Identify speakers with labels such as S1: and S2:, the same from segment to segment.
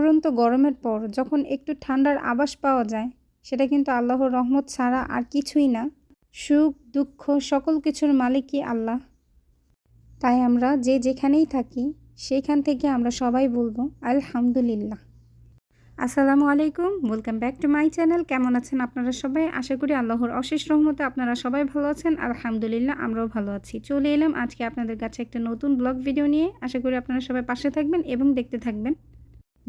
S1: অফুরন্ত গরমের পর যখন একটু ঠান্ডার আভাস পাওয়া যায়, সেটা কিন্তু আল্লাহর রহমত ছাড়া আর কিছুই না। সুখ, দুঃখ সকল কিছুর মালিকই আল্লাহ। তাই আমরা যে যেখানেই থাকি সেইখান থেকে আমরা সবাই বলব, আলহামদুলিল্লাহ। আসসালামু আলাইকুম welcome back to my channel কেমন আছেন আপনারা সবাই? আশা করি আল্লাহর অশেষ রহমতে আপনারা সবাই ভালো আছেন। আলহামদুলিল্লাহ, আমরাও ভালো আছি। চলে এলাম আজকে আপনাদের কাছে একটা নতুন ব্লগ ভিডিও নিয়ে। আশা করি আপনারা সবাই পাশে থাকবেন এবং দেখতে থাকবেন।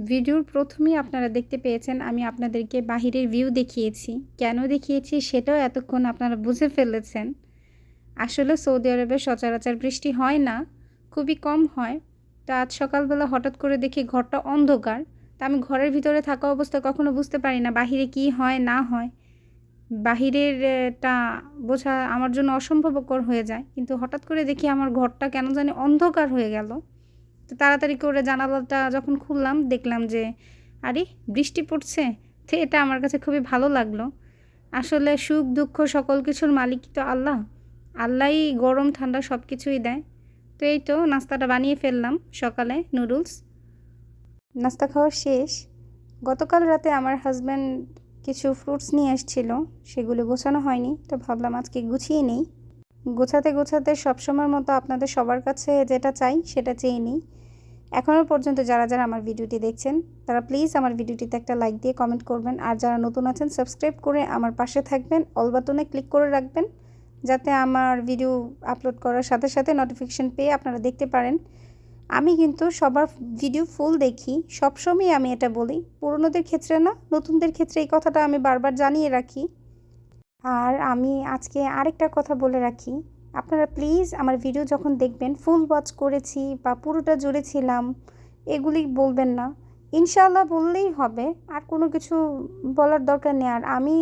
S1: ভিডিওর প্রথমেই আপনারা দেখতে পেয়েছেন, আমি আপনাদেরকে বাহিরের ভিউ দেখিয়েছি। কেন দেখিয়েছি সেটাও এতক্ষণ আপনারা বুঝে ফেলেছেন। আসলে সৌদি আরবে সচরাচর বৃষ্টি হয় না, খুবই কম হয়। তো আজ সকালবেলা হঠাৎ করে দেখি ঘরটা অন্ধকার। তা আমি ঘরের ভিতরে থাকা অবস্থায় কখনো বুঝতে পারি না, বাহিরে কি হয়, না হয়। বাহিরেরটা বোঝা আমার জন্য অসম্ভবকর হয়ে যায়। কিন্তু হঠাৎ করে দেখি আমার ঘরটা কেন জানি অন্ধকার হয়ে গেল। তো তাড়াতাড়ি করে জানালাটা যখন খুললাম, দেখলাম যে, আরে, বৃষ্টি পড়ছে। তো, এটা আমার কাছে খুবই ভালো লাগল। আসলে সুখ, দুঃখ সকল কিছুর মালিক তো আল্লাহ। আল্লাহই গরম, ঠান্ডা সব কিছুই দেয়। তো এই তো নাস্তাটা বানিয়ে ফেললাম সকালে, নুডলস। নাস্তা খাওয়া শেষ। গতকাল রাতে আমার হাজব্যান্ড কিছু ফ্রুটস নিয়ে এসেছিল, সেগুলো গোছানো হয়নি, তো ভাবলাম আজকে গুছিয়ে নিই। গোছাতে গোছাতে সবসময়ের মতো আপনাদের সবার কাছে যেটা চাই সেটা চেয়ে নিই। এখনও পর্যন্ত যারা যারা আমার ভিডিওটি দেখছেন, তারা প্লিজ আমার ভিডিওটিতে একটা লাইক দিয়ে কমেন্ট করবেন। আর যারা নতুন আছেন সাবস্ক্রাইব করে আমার পাশে থাকবেন। অল ক্লিক করে রাখবেন, যাতে আমার ভিডিও আপলোড করার সাথে সাথে নোটিফিকেশান পেয়ে আপনারা দেখতে পারেন। আমি কিন্তু সবার ভিডিও ফুল দেখি। সবসময় আমি এটা বলি। পুরনোদের ক্ষেত্রে না, নতুনদের ক্ষেত্রে এই কথাটা আমি বারবার জানিয়ে রাখি। আর আমি আজকে আরেকটা কথা বলে রাখি। আপনারা প্লিজ আমার ভিডিও যখন দেখবেন ফুল ওয়াচ করেছি বা পুরোটা জুড়ে ছিলাম, এগুলি বলবেন না। ইনশাল্লাহ বললেই হবে, আর কোনো কিছু বলার দরকার নেই। আর আমি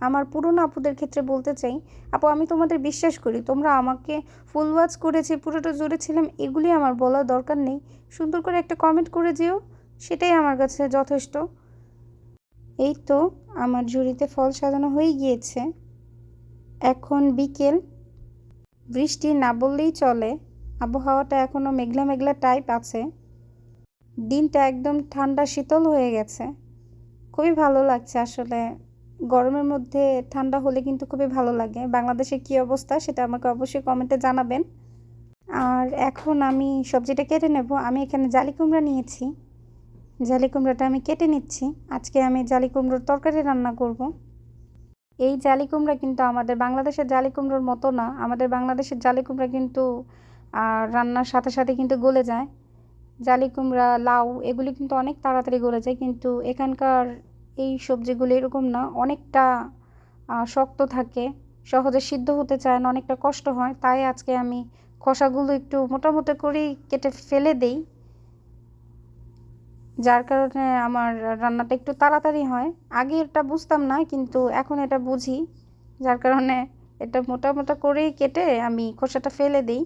S1: আমার পুরনো আপুদের ক্ষেত্রে বলতে চাই, আপু আমি তোমাদের বিশ্বাস করি, তোমরা আমাকে ফুল ওয়াচ করেছি, পুরোটা জুড়ে ছিলাম, এগুলি আমার বলার দরকার নেই। সুন্দর করে একটা কমেন্ট করে যেও, সেটাই আমার কাছে যথেষ্ট। এই তো আমার ঝুড়িতে ফল সাজানো হয়ে গিয়েছে। এখন বিকেল। বৃষ্টি না বললেই চলে। আবহাওয়াটা এখনও মেঘলা মেঘলা টাইপ আছে। দিনটা একদম ঠান্ডা শীতল হয়ে গেছে। খুবই ভালো লাগছে আসলে। গরমের মধ্যে ঠান্ডা হলে কিন্তু খুবই ভালো লাগে। বাংলাদেশের কী অবস্থা সেটা আমাকে অবশ্যই কমেন্টে জানাবেন। আর এখন আমি সবজিটা কেটে নেব। আমি এখানে জালি কুমড়া নিয়েছি। জালি কুমড়োটা আমি কেটে নিচ্ছি। আজকে আমি জালি কুমড়োর তরকারি রান্না করব। এই জালি কুমড়া কিন্তু আমাদের বাংলাদেশের জালি কুমড়োর মতো না। আমাদের বাংলাদেশের জালি কুমড়া কিন্তু রান্নার সাথে সাথে কিন্তু গলে যায়। জালি কুমড়া, লাউ, এগুলি কিন্তু অনেক তাড়াতাড়ি গলে যায়। কিন্তু এখানকার এই সবজিগুলো এরকম না। অনেকটা শক্ত থাকে। সহজে সিদ্ধ হতে চায় না, অনেকটা কষ্ট হয়। তাই আজকে আমি খোসাগুলো একটু মোটামুটি করেই কেটে ফেলে দেই। যার কারণে আমার রান্নাটা একটু তাড়াতাড়ি হয়। আগে এটা বুঝতাম না, কিন্তু এখন এটা বুঝি। যার কারণে এটা মোটা মোটা করেই কেটে আমি খোসাটা ফেলে দিই।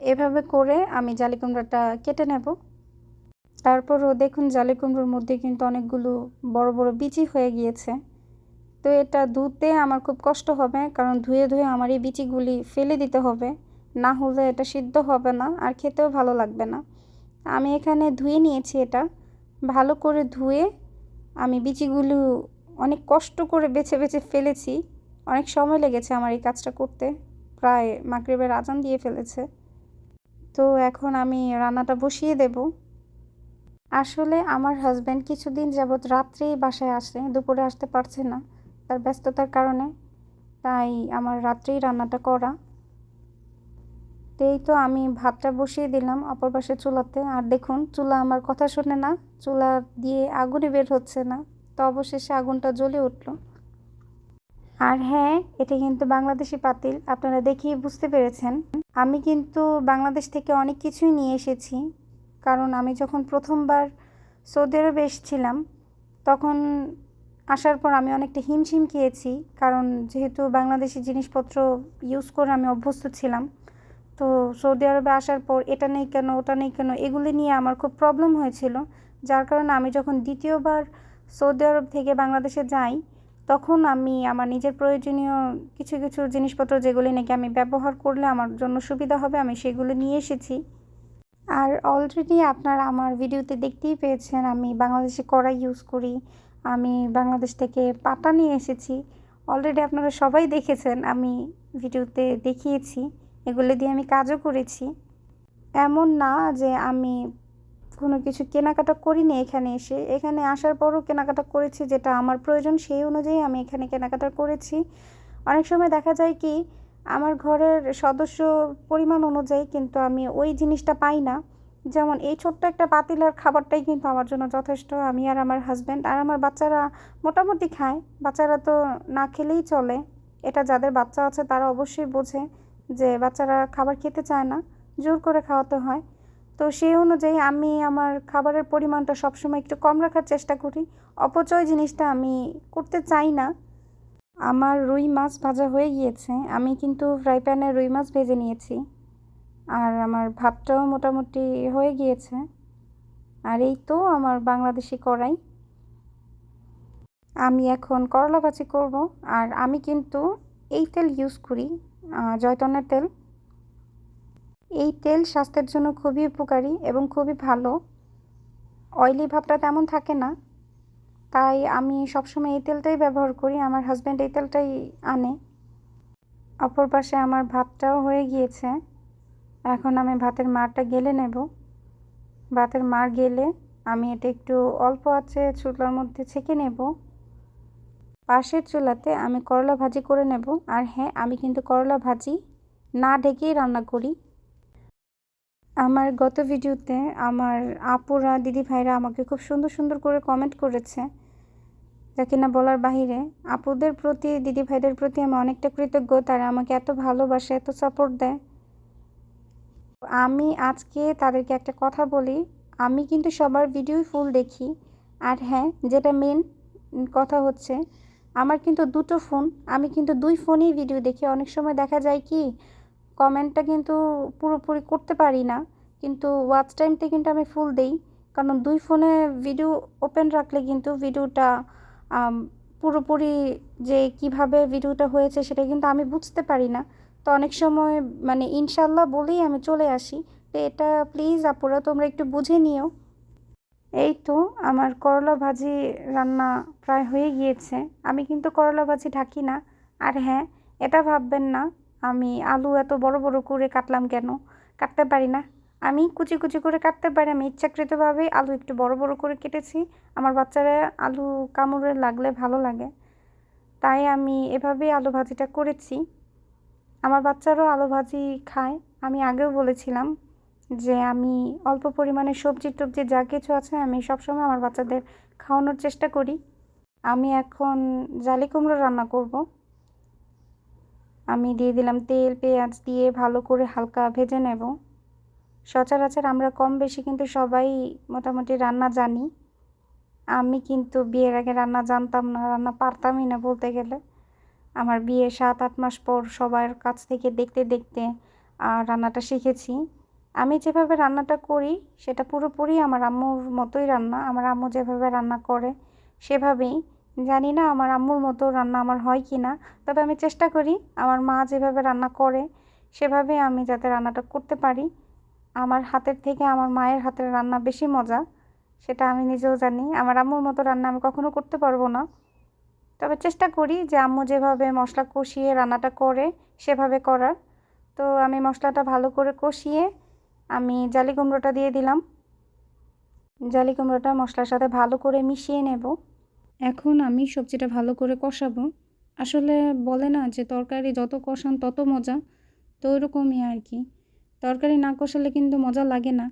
S1: এভাবে করে আমি জালি কুমড়াটা কেটে নেব। তারপরও দেখুন জালি কুমড়োর মধ্যে কিন্তু অনেকগুলো বড় বড় বিচি হয়ে গিয়েছে। তো এটা ধুতে আমার খুব কষ্ট হবে, কারণ ধুয়ে ধুয়ে আমার এই বিচিগুলি ফেলে দিতে হবে। না হলে এটা সিদ্ধ হবে না, আর খেতেও ভালো লাগবে না। আমি এখানে ধুয়ে নিয়েছি এটা। ভালো করে ধুয়ে আমি বিচিগুলো অনেক কষ্ট করে বেছে বেছে ফেলেছি। অনেক সময় লেগেছে আমার এই কাজটা করতে। প্রায় মাগরিবের আজান দিয়ে ফেলেছে। তো এখন আমি রান্নাটা বসিয়ে দেব। আসলে আমার হাজব্যান্ড কিছুদিন যাবৎ রাত্রেই বাসায় আসে, দুপুরে আসতে পারছে না তার ব্যস্ততার কারণে। তাই আমার রাত্রেই রান্নাটা করা। তো এই তো আমি ভাতটা বসিয়ে দিলাম অপর পাশে চুলাতে। আর দেখুন, চুলা আমার কথা শোনে না, চুলা দিয়ে আগুনই বের হচ্ছে না। তো অবশেষে আগুনটা জ্বলে উঠল। আর হ্যাঁ এটা কিন্তু বাংলাদেশি পাতিল, আপনারা দেখিয়ে বুঝতে পেরেছেন। আমি কিন্তু বাংলাদেশ থেকে অনেক কিছুই নিয়ে এসেছি। কারণ আমি যখন প্রথমবার সৌদি আরবে এসেছিলাম, তখন আসার পর আমি অনেকটা হিমশিম খেয়েছি। কারণ যেহেতু বাংলাদেশি জিনিসপত্র ইউজ করে আমি অভ্যস্ত ছিলাম তো সৌদি আরবে আসার পর এটা নেই কেন, ওটা নেই কেন, এগুলি নিয়ে আমার খুব প্রবলেম হয়েছিল। যার কারণে আমি যখন দ্বিতীয়বার সৌদি আরব থেকে বাংলাদেশে যাই, তখন আমি আমার নিজের প্রয়োজনীয় কিছু কিছু জিনিসপত্র যেগুলি নাকি আমি ব্যবহার করলে আমার জন্য সুবিধা হবে, আমি সেগুলো নিয়ে এসেছি। আর অলরেডি আপনারা আমার ভিডিওতে দেখতেই পেয়েছেন, আমি বাংলাদেশে কড়াই ইউজ করি, আমি বাংলাদেশ থেকে পাটা নিয়ে এসেছি। অলরেডি আপনারা সবাই দেখেছেন, আমি ভিডিওতে দেখিয়েছি। এগুলো দিয়ে আমি কাজও করেছি। এমন না যে আমি কোনো কিছু কেনাকাটা করিনি এখানে এসে। এখানে আসার পরও কেনাকাটা করেছি যেটা আমার প্রয়োজন সেই অনুযায়ী আমি এখানে কেনাকাটা করেছি। অনেক সময় দেখা যায় কি, আমার ঘরের সদস্য পরিমাণ অনুযায়ী কিন্তু আমি ওই জিনিসটা পাই না। যেমন এই ছোট্ট একটা পাতিলার খাবারটাই কিন্তু আমার জন্য যথেষ্ট। আমি আর আমার হাজব্যান্ড আর আমার বাচ্চারা মোটামুটি খায়। বাচ্চারা তো না খেলেই চলে। এটা যাদের বাচ্চা আছে তারা অবশ্যই বোঝে। যে বাচ্চারা খাবার খেতে চায় না, জোর করে খাওয়াতে হয়। তো সেই অনুযায়ী আমি আমার খাবারের পরিমাণটা সবসময় একটু কম রাখার চেষ্টা করি। অপচয় জিনিসটা আমি করতে চাই না। আমার রুই মাছ ভাজা হয়ে গিয়েছে। আমি কিন্তু ফ্রাই প্যানে রুই মাছ ভেজে নিয়েছি। আর আমার ভাতটাও মোটামুটি হয়ে গিয়েছে। আর এই তো আমার বাংলাদেশি কড়াই। আমি এখন করলা ভাজি করব। আর আমি কিন্তু এই তেল ইউজ করি। জয়তনের তেল। এই তেল স্বাস্থ্যের জন্য খুবই উপকারী এবং খুবই ভালো। অয়েলি ভাবটা তেমন থাকে না। তাই আমি সবসময় এই তেলটাই ব্যবহার করি। আমার হাজব্যান্ড এই তেলটাই আনে। অপর পাশে আমার ভাতটাও হয়ে গিয়েছে। এখন আমি ভাতের মারটা গেলে নেব। ভাতের মার গেলে আমি এটা একটু অল্প আছে চুলার মধ্যে ছেঁকে নেব। পাশের চুলাতে আমি করলা ভাজি করে নেব। আর হ্যাঁ আমি কিন্তু করলা ভাজি না ঢেকেই রান্না করি। আমার গত ভিডিওতে আমার আপুরা দিদি ভাইরা আমাকে খুব সুন্দর সুন্দর করে কমেন্ট করেছে যা কিনা বলার বাহিরে। আপুদের প্রতি দিদি ভাইদের প্রতি আমি অনেকটা কৃতজ্ঞ। তারা আমাকে এত ভালোবাসে, এত সাপোর্ট দেয়। আমি আজকে তাদেরকে একটা কথা বলি। আমি কিন্তু সবার ভিডিওই ফুল দেখি। আর হ্যাঁ যেটা মেন কথা হচ্ছে আমার কিন্তু দুটো ফোন, আমি কিন্তু দুই ফোনেই ভিডিও দেখি। অনেক সময় দেখা যায় কি কমেন্টটা কিন্তু পুরোপুরি করতে পারি না, কিন্তু ওয়াচ টাইমটা কিন্তু আমি ফুল দেই। কারণ দুই ফোনে ভিডিও ওপেন রাখলে কিন্তু ভিডিওটা পুরোপুরি যে কীভাবে ভিডিওটা হয়েছে সেটা কিন্তু আমি বুঝতে পারি না। তো অনেক সময় মানে ইনশাল্লাহ বলেই আমি চলে আসি। তো এটা প্লিজ আপুরা, তোমরা একটু বুঝে নিও। এই তো আমার করলা ভাজি রান্না প্রায় হয়ে গিয়েছে। আমি কিন্তু করলা ভাজি ঢাকি না। আর হ্যাঁ এটা ভাববেন না, আমি আলু এত বড় বড় করে কাটলাম কেন? কাটতে পারি না। আমি কুচি কুচি করে কাটতে পারি, আমি ইচ্ছাকৃতভাবেই আলু একটু বড় বড় করে কেটেছি। আমার বাচ্চারা আলু কামড়ে লাগলে ভালো লাগে। তাই আমি এভাবেই আলু ভাজিটা করেছি। আমার বাচ্চারাও আলু ভাজি খায়। আমি আগেও বলেছিলাম যে আমি অল্প পরিমাণে সবজি টবজি যা কিছু আছে আমি সবসময় আমার বাচ্চাদের খাওয়ানোর চেষ্টা করি। আমি এখন জালি কুমড়ো রান্না করব। আমি দিয়ে দিলাম তেল, পেঁয়াজ দিয়ে ভালো করে হালকা ভেজে নেব। সচরাচর আমরা কম বেশি কিন্তু সবাই মোটামুটি রান্না জানি। আমি কিন্তু বিয়ের আগে রান্না জানতাম না, রান্না পারতামই না বলতে গেলে। আমার বিয়ে সাত, আট মাস পর সবার কাছ থেকে দেখতে দেখতে রান্নাটা শিখেছি। আমি যেভাবে রান্নাটা করি, সেটা পুরোপুরি আমার আম্মুর মতোই রান্না। আমার আম্মু যেভাবে রান্না করে, সেভাবেই। জানি না আমার আম্মুর মতো রান্না আমার হয় কি না তবে আমি চেষ্টা করি আমার মা যেভাবে রান্না করে সেভাবে আমি যাতে রান্নাটা করতে পারি। আমার হাতের থেকে আমার মায়ের হাতের রান্না বেশি মজা, সেটা আমি নিজেও জানি। আমার আম্মুর মতো রান্না আমি কখনো করতে পারব না। তবে চেষ্টা করি যে আম্মু যেভাবে মশলা কষিয়ে রান্নাটা করে, সেভাবে করার। তো আমি মশলাটা ভালো করে কষিয়ে আমি জালি কুমড়োটা দিয়ে দিলাম। জালি কুমড়োটা মশলার সাথে ভালো করে মিশিয়ে নেব। এখন আমি সবজিটা ভালো করে কষাবো। আসলে বলে না যে তরকারি যত কষান তত মজা, তো ওরকমই আর কি। তরকারি না কষালে কিন্তু মজা লাগে না।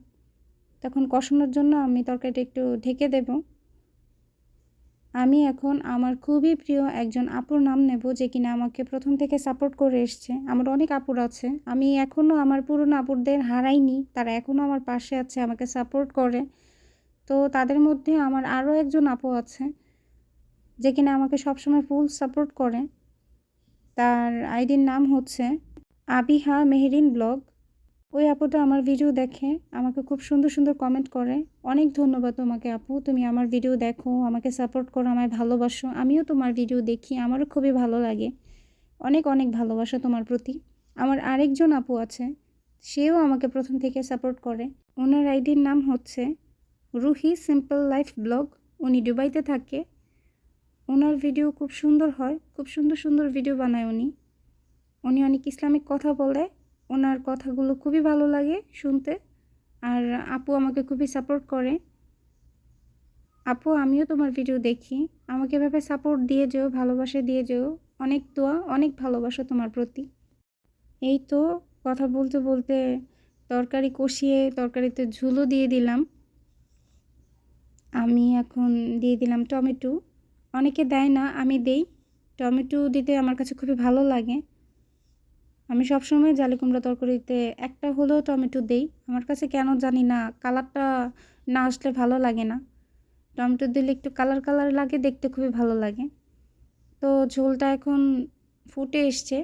S1: তখন কষানোর জন্য আমি তরকারিটা একটু ঢেকে দেব। আমি এখন আমার খুবই প্রিয় একজন আপুর নাম নেব যে কিনা আমাকে প্রথম থেকে সাপোর্ট করে এসছে। আমার অনেক আপুর আছে। আমি এখনও আমার পুরনো আপুরদের হারাইনি। তারা এখনও আমার পাশে আছে, আমাকে সাপোর্ট করে। তো তাদের মধ্যে আমার আরও একজন আপু আছে যে কিনা আমাকে সবসময় ফুল সাপোর্ট করে। তার আইডির নাম হচ্ছে আবিহা মেহরিন ব্লগ। ওই আপুটা আমার ভিডিও দেখে, আমাকে খুব সুন্দর সুন্দর কমেন্ট করে। অনেক ধন্যবাদ তোমাকে আপু, তুমি আমার ভিডিও দেখো, আমাকে সাপোর্ট করো, আমায় ভালোবাসো। আমিও তোমার ভিডিও দেখি, আমারও খুবই ভালো লাগে। অনেক অনেক ভালোবাসা তোমার প্রতি। আমার আরেকজন আপু আছে, সেও আমাকে প্রথম থেকে সাপোর্ট করে। ওনার আইডির নাম হচ্ছে রুহি সিম্পল লাইফ ব্লগ। উনি দুবাইতে থাকে। ওনার ভিডিও খুব সুন্দর হয়, খুব সুন্দর সুন্দর ভিডিও বানায় উনি। উনি অনেক ইসলামিক কথা বলে ওনার কথাগুলো খুবই ভালো লাগে শুনতে। আর আপু আমাকে খুবই সাপোর্ট করে। আপু, আমিও তোমার ভিডিও দেখি। আমাকে এভাবে সাপোর্ট দিয়ে যেও, ভালোবাসা দিয়ে যেও। অনেক দোয়া, অনেক ভালোবাসা তোমার প্রতি। এই তো কথা বলতে বলতে তরকারি কষিয়ে তরকারিতে ঝুলও দিয়ে দিলাম। আমি এখন দিয়ে দিলাম টমেটো। অনেকে দেয় না, আমি দেই। টমেটো দিতে আমার কাছে খুবই ভালো লাগে। আমি সবসময় জালি কুমড়া তরকারিতে একটা হলেও টমেটো দেই। আমার কাছে কেন জানি না, কালারটা না আসলে ভালো লাগে না। টমেটো দিলে একটু কালার কালার লাগে, দেখতে খুবই ভালো লাগে। তো ঝোলটা এখন ফুটে এসছে।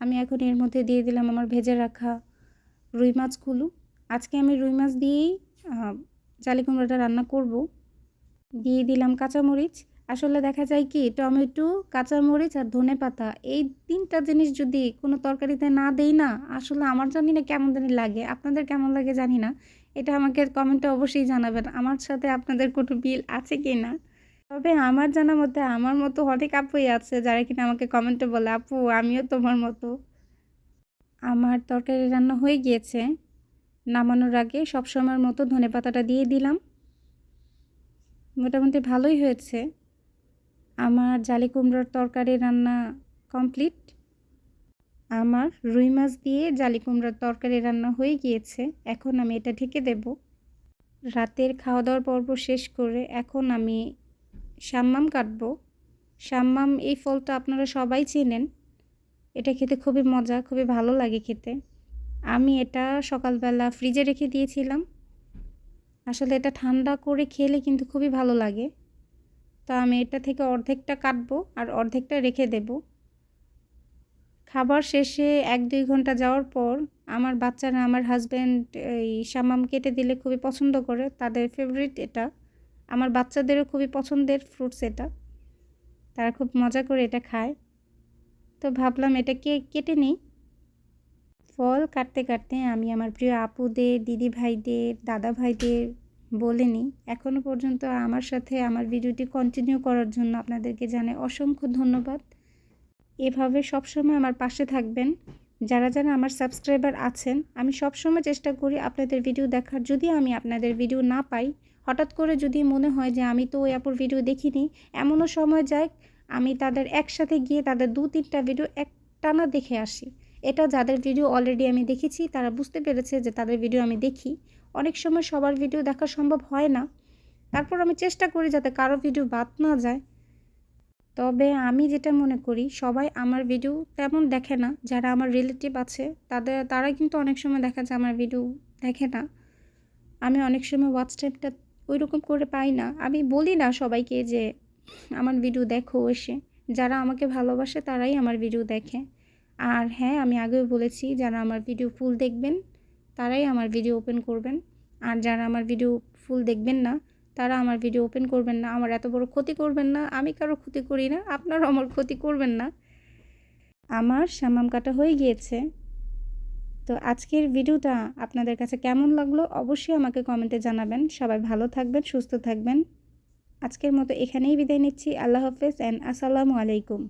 S1: আমি এখন এর মধ্যে দিয়ে দিলাম আমার ভেজে রাখা রুই মাছগুলো আজকে আমি রুই মাছ দিয়েই জালি কুমড়োটা রান্না করব। দিয়ে দিলাম কাঁচামরিচ। আসলে দেখা যায় কি, টমেটো, কাঁচামরিচ আর ধনে পাতা, এই তিনটা জিনিস যদি কোনো তরকারিতে না দেই না, আসলে আমার জানি না কেমন জানি লাগে। আপনাদের কেমন লাগে জানি না। এটা আমাকে কমেন্টে অবশ্যই জানাবেন, আমার সাথে আপনাদের কোনো বিল আছে কি না? তবে আমার জানা মতে আমার মতো অনেক আপুই আছে যারা কিনা আমাকে কমেন্টে বলে, আপু, আমিও তোমার মতো। আমার তরকারি রান্না হয়ে গিয়েছে। নামানোর আগে সবসময়ের মতো ধনে পাতাটা দিয়ে দিলাম। মোটামুটি ভালোই হয়েছে। আমার জালি কুমড়োর তরকারি রান্না কমপ্লিট। আমার রুই মাছ দিয়ে জালি কুমড়োর তরকারি রান্না হয়ে গিয়েছে। এখন আমি এটা ঢেকে দেব। রাতের খাওয়া দাওয়ার পর্ব শেষ করে এখন আমি সাম্মাম কাটব। সাম্মাম, এই ফলটা আপনারা সবাই চেনেন। এটা খেতে খুবই মজা, খুবই ভালো লাগে খেতে। আমি এটা সকালবেলা ফ্রিজে রেখে দিয়েছিলাম। আসলে এটা ঠান্ডা করে খেলে কিন্তু খুবই ভালো লাগে। তো আমি এটা থেকে অর্ধেকটা কাটবো আর অর্ধেকটা রেখে দেব। খাবার শেষে এক দুই ঘণ্টা যাওয়ার পর আমার বাচ্চারা, আমার হাজব্যান্ড এই সামাম কেটে দিলে খুবই পছন্দ করে, তাদের ফেভারিট এটা। আমার বাচ্চাদেরও খুবই পছন্দের ফ্রুটস এটা। তারা খুব মজা করে এটা খায়। তো ভাবলাম এটা কে, কেটে নিই। ফল কাটতে কাটতে আমি আমার প্রিয় আপুদের দিদি ভাইদের দাদা ভাইদের বলে নিই এখনও পর্যন্ত আমার সাথে আমার ভিডিওটি কন্টিনিউ করার জন্য আপনাদেরকে জানাই অসংখ্য ধন্যবাদ। এভাবে সবসময় আমার পাশে থাকবেন। যারা যারা আমার সাবস্ক্রাইবার আছেন, আমি সবসময় চেষ্টা করি আপনাদের ভিডিও দেখার। যদি আমি আপনাদের ভিডিও না পাই, হঠাৎ করে যদি মনে হয় যে আমি তো ওই আপুর ভিডিও দেখিনি, এমনও সময় যায় আমি তাদের একসাথে গিয়ে তাদের দু তিনটা ভিডিও এক টানা দেখে আসি। এটা যাদের ভিডিও অলরেডি আমি দেখেছি, তারা বুঝতে পেরেছে যে তাদের ভিডিও আমি দেখি। অনেক সময় সবার ভিডিও দেখা সম্ভব হয় না। তারপর আমি চেষ্টা করি যাতে কারও ভিডিও বাদ না যায়। তবে আমি যেটা মনে করি, সবাই আমার ভিডিও তেমন দেখে না। যারা আমার রিলেটিভ আছে, তাদের তারা কিন্তু অনেক সময় দেখা যায় আমার ভিডিও দেখে না। আমি অনেক সময় ওয়াচ ওই রকম করে পাই না। আমি বলি না সবাইকে যে, আমার ভিডিও দেখো এসে। যারা আমাকে ভালোবাসে, তারাই আমার ভিডিও দেখে। আর হ্যাঁ আমি আগেও বলেছি, যারা আমার ভিডিও ফুল দেখবেন তারাই আমার ভিডিও ওপেন করবেন। আর যারা আমার ভিডিও ফুল দেখবেন না, তারা আমার ভিডিও ওপেন করবেন না। আমার এত বড় ক্ষতি করবেন না, আমি কারও ক্ষতি করি না, আপনারাও আমার ক্ষতি করবেন না। আমার সামাম কাটা হয়ে গিয়েছে। তো আজকের ভিডিওটা আপনাদের কাছে কেমন লাগল অবশ্যই আমাকে কমেন্টে জানাবেন। সবাই ভালো থাকবেন, সুস্থ থাকবেন। আজকের মতো এখানেই বিদায় নিচ্ছি। আল্লাহ হাফেজ অ্যান্ড আসসালামু আলাইকুম।